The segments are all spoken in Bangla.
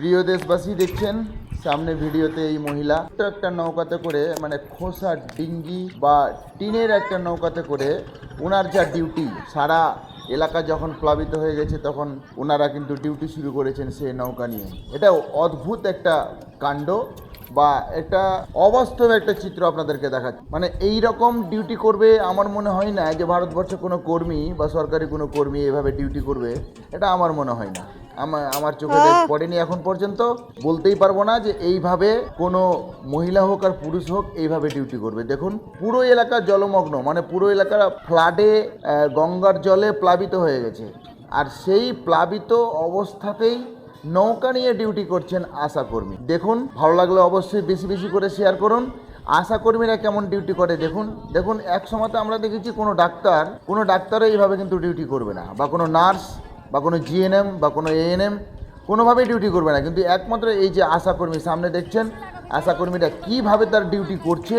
প্রিয় দেশবাসী, দেখছেন? সামনে ভিডিওতে এই মহিলা একটা নৌকাতে করে মানে খোসা ডিঙ্গি বা টিনের একটা নৌকাতে করে ওনার যা ডিউটি, সারা এলাকা যখন প্লাবিত হয়ে গেছে, তখন ওনারা কিন্তু ডিউটি শুরু করেছেন সেই নৌকা নিয়ে। এটা অদ্ভুত একটা কাণ্ড বা একটা অবাস্তব একটা চিত্র আপনাদেরকে দেখাচ্ছে। মানে এই রকম ডিউটি করবে আমার মনে হয় না যে ভারতবর্ষে কোনো কর্মী বা সরকারি কোনো কর্মী এভাবে ডিউটি করবে, এটা আমার মনে হয় না। আমার আমার চোখে পড়েনি এখন পর্যন্ত। বলতেই পারব না যে এইভাবে কোনো মহিলা হোক আর পুরুষ হোক এইভাবে ডিউটি করবে। দেখুন পুরো এলাকা জলমগ্ন মানে পুরো এলাকা ফ্লাডে গঙ্গার জলে প্লাবিত হয়ে গেছে। আর সেই প্লাবিত অবস্থাতেই নৌকা নিয়ে ডিউটি করছেন আশাকর্মী। দেখুন ভালো লাগলে অবশ্যই বেশি বেশি করে শেয়ার করুন। আশাকর্মীরা কেমন ডিউটি করে দেখুন। দেখুন এক সময় তো আমরা দেখেছি কোনো ডাক্তার কোনো ডাক্তারও এইভাবে কিন্তু ডিউটি করবে না বা কোনো নার্স বা কোনো জিএনএম বা কোনো এএনএম কোনোভাবেই ডিউটি করবে না। কিন্তু একমাত্র এই যে আশাকর্মী সামনে দেখছেন আশাকর্মীরা কীভাবে তার ডিউটি করছে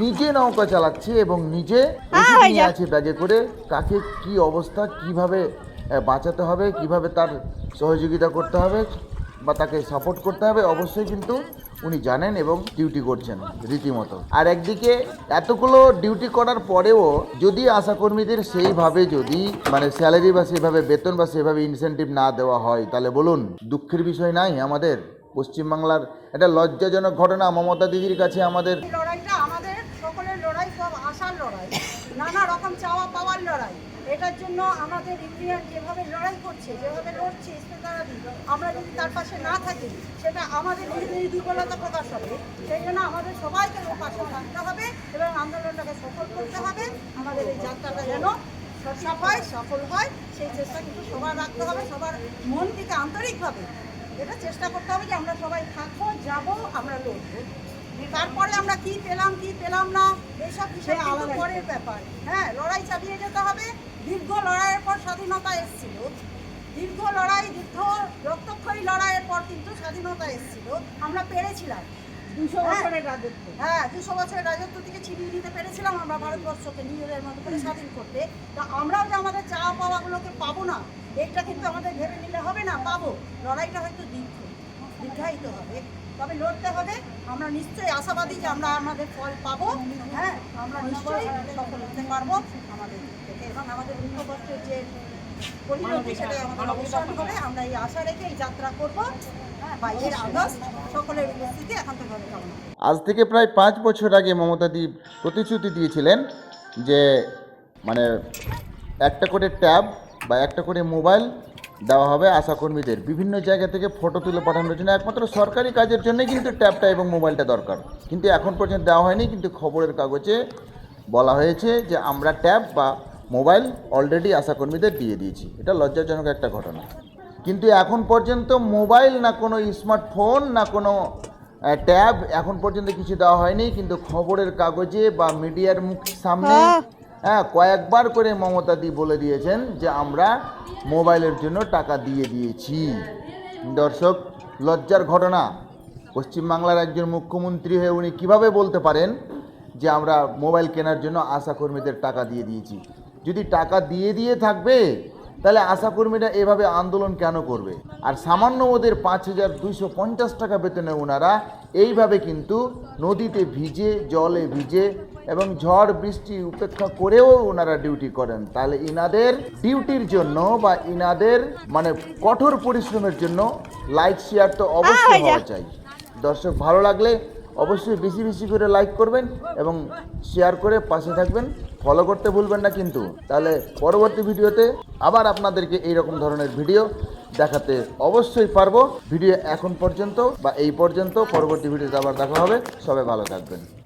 নিজে নৌকা চালাচ্ছে এবং নিজে নিয়ে আছে ব্যাগে করে কাকে কি অবস্থা কীভাবে বাঁচাতে হবে কীভাবে তার সহযোগিতা করতে হবে বা তাকে সাপোর্ট করতে হবে, অবশ্যই কিন্তু উনি জানেন এবং ডিউটি করছেন রীতিমতো। আর একদিকে এতগুলো ডিউটি করার পরেও যদি আশাকর্মীদের সেইভাবে যদি মানে স্যালারি বা সেভাবে বেতন বা সেভাবে ইনসেনটিভ না দেওয়া হয়, তাহলে বলুন, দুঃখের বিষয় নাই আমাদের? পশ্চিমবাংলার একটা লজ্জাজনক ঘটনা, মমতা দিদির কাছে আমাদের। লড়াইটা আমাদের, সকলের লড়াই সব আশার লড়াই। নানা রকম চাওয়া পাওয়ার লড়াই। এটার জন্য আমাদের ইউনিয়ন যেভাবে লড়াই করছে, যেভাবে লড়ছে ইস্তেদারাদি আমরা যদি তার পাশে না থাকি, সেটা আমাদের নিজেদের দুর্বলতা প্রকাশ হবে, সেই জন্য আমাদের সবাইকে পাশে থাকতে হবে এবং আন্দোলনটাকে সফল করতে হবে। আমাদের এই যাত্রাটা যেন সফল সফল হয়, সেই চেষ্টা কিন্তু সবার রাখতে হবে, সবার মন থেকে আন্তরিকভাবে এটা চেষ্টা করতে হবে যে আমরা সবাই থাকব, যাব, আমরা লড়বো। তারপরে আমরা কি পেলাম কি পেলাম না এইসব বিষয় কিন্তু পরের ব্যাপার। হ্যাঁ লড়াই চালিয়ে যেতে হবে। দীর্ঘ লড়াইয়ের পর স্বাধীনতা এসেছিল। দীর্ঘ লড়াই দীর্ঘ রক্তক্ষয়ী লড়াইয়ের পর কিন্তু স্বাধীনতা এসেছিল। আমরা পেরেছিলাম। দুশো বছরের রাজত্ব। হ্যাঁ দুশো বছরের রাজত্ব থেকে ছিনিয়ে নিতে পেরেছিলাম আমরা ভারতবর্ষকে নিজেদের মতো করে স্বাধীন করতে। তা আমরাও যে আমাদের চাওয়া পাওয়াগুলোকে পাবো না এটা কিন্তু আমাদের ভেবে নিলে হবে না পাবো। লড়াইটা হয়তো দীর্ঘ দীর্ঘায়িত হবে। তবে লড়তে হবে। আমরা নিশ্চয়ই আশাবাদী যে আমরা আমাদের ফল পাবো। হ্যাঁ আমরা নিশ্চয়ই সফল হতে পারব আমাদের এবং আমাদের কষ্টের যে পরিণতি সেটা আমাদের অবসান হবে। আমরা এই আশা রেখে এই যাত্রা করব। হ্যাঁ বাইশের আগস্ট সকলের উপস্থিতি একান্তভাবে কামনা। আজ থেকে প্রায় পাঁচ বছর আগে মমতা দি প্রতিশ্রুতি দিয়েছিলেন যে মানে একটা করে ট্যাব বা একটা করে মোবাইল দেওয়া হবে আশাকর্মীদের বিভিন্ন জায়গা থেকে ফটো তুলে পাঠানোর জন্য একমাত্র সরকারি কাজের জন্যই কিন্তু ট্যাবটা এবং মোবাইলটা দরকার। কিন্তু এখন পর্যন্ত দেওয়া হয়নি, কিন্তু খবরের কাগজে বলা হয়েছে যে আমরা ট্যাব বা মোবাইল অলরেডি আশাকর্মীদের দিয়ে দিয়েছি। এটা লজ্জাজনক একটা ঘটনা। কিন্তু এখন পর্যন্ত মোবাইল না কোনো স্মার্টফোন, না কোনো ট্যাব এখন পর্যন্ত কিছু দেওয়া হয়নি, কিন্তু খবরের কাগজে বা মিডিয়ার মুখ সামনে হ্যাঁ কয়েকবার করে মমতা দি বলে দিয়েছেন যে আমরা মোবাইলের জন্য টাকা দিয়ে দিয়েছি। দর্শক, লজ্জার ঘটনা। পশ্চিমবাংলার একজন মুখ্যমন্ত্রী হয়ে উনি কীভাবে বলতে পারেন যে আমরা মোবাইল কেনার জন্য আশাকর্মীদের টাকা দিয়ে দিয়েছি? যদি টাকা দিয়ে দিয়ে থাকবে, তাহলে আশাকর্মীরা এভাবে আন্দোলন কেন করবে? আর সামান্য ওদের পাঁচ হাজার দুইশো পঞ্চাশ টাকা বেতনে ওনারা এইভাবে কিন্তু নদীতে ভিজে, জলে ভিজে এবং ঝড় বৃষ্টি উপেক্ষা করেও ওনারা ডিউটি করেন। তাহলে ইনাদের ডিউটির জন্য বা ইনাদের মানে কঠোর পরিশ্রমের জন্য লাইক শেয়ার তো অবশ্যই হওয়া চাই। দর্শক ভালো লাগলে অবশ্যই বেশি বেশি করে লাইক করবেন এবং শেয়ার করে পাশে থাকবেন। ফলো করতে ভুলবেন না কিন্তু। তাহলে পরবর্তী ভিডিওতে আবার আপনাদেরকে এই রকম ধরনের ভিডিও দেখাতে অবশ্যই পারব। ভিডিও এখন পর্যন্ত বা এই পর্যন্ত পরবর্তী ভিডিওতে আবার দেখা হবে। সবাই ভালো থাকবেন।